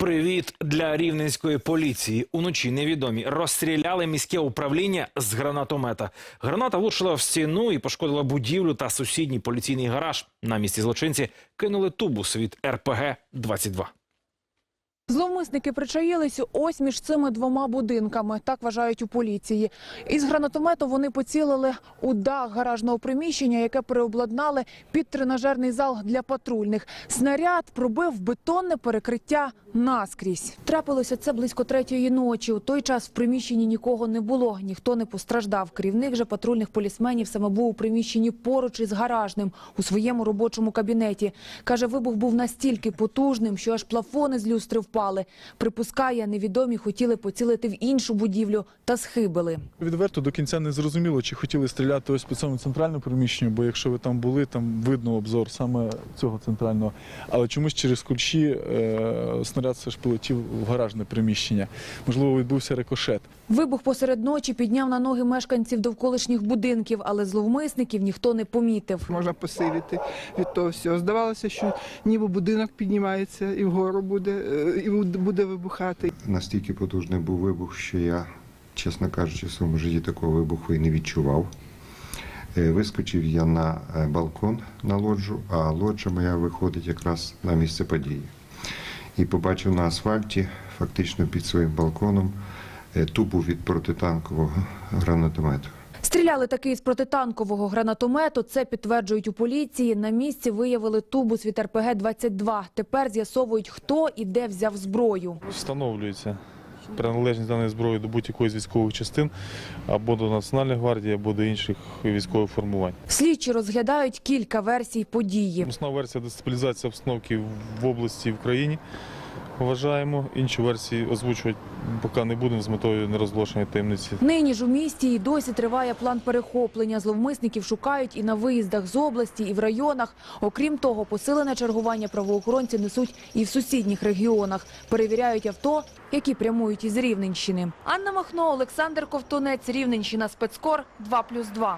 Привіт для рівненської поліції. Уночі невідомі розстріляли міське управління з гранатомета. Граната влучила в стіну і пошкодила будівлю та сусідній поліційний гараж. На місці злочинці кинули тубус від РПГ 22 Зловмисники причаїлись ось між цими двома будинками, так вважають у поліції. Із гранатомету вони поцілили у дах гаражного приміщення, яке переобладнали під тренажерний зал для патрульних. Снаряд пробив бетонне перекриття наскрізь. Трапилося це близько третьої ночі. У той час в приміщенні нікого не було, ніхто не постраждав. Керівник же патрульних полісменів саме був у приміщенні поруч із гаражним у своєму робочому кабінеті. Каже, вибух був настільки потужним, що аж плафони з люстри впали. Припускає, невідомі хотіли поцілити в іншу будівлю та схибили. Відверто до кінця не зрозуміло, чи хотіли стріляти ось по цьому центральному приміщенню, бо якщо ви там були, там видно обзор саме цього центрального. Але чомусь через ключі е, снаряд все ж полетів в гаражне приміщення. Можливо, відбувся рикошет. Вибух посеред ночі підняв на ноги мешканців довколишніх будинків, але зловмисників ніхто не помітив. можна посивіти від того всього. Здавалося, що ніби будинок піднімається і вгору буде, е, буде вибухати. Настільки потужний був вибух, що я, чесно кажучи, в своєму житті такого вибуху і не відчував. Е, Вискочив я на е, балкон на лоджу, а лоджа моя виходить якраз на місце події. І побачив на асфальті, фактично під своїм балконом, е, тубу від протитанкового гранатомету. Стріляли таки із протитанкового гранатомету. Це підтверджують у поліції. На місці виявили тубус від РПГ-22. Тепер з'ясовують, хто і де взяв зброю. Встановлюється приналежність даної зброї до будь-якої з військових частин або до Національної гвардії, або до інших військових формувань. Слідчі розглядають кілька версій події. Основна версія дестабілізація обстановки в області і в країні. Вважаємо. Інші версії озвучувати поки не будемо з метою нерозголошення таємниці. Нині ж у місті і досі триває план перехоплення. Зловмисників шукають і на виїздах з області, і в районах. Окрім того, посилене чергування правоохоронці несуть і в сусідніх регіонах. Перевіряють авто, які прямують із Рівненщини. Анна Махно, Олександр Ковтунець, Рівненщина, спецкор 2+,2.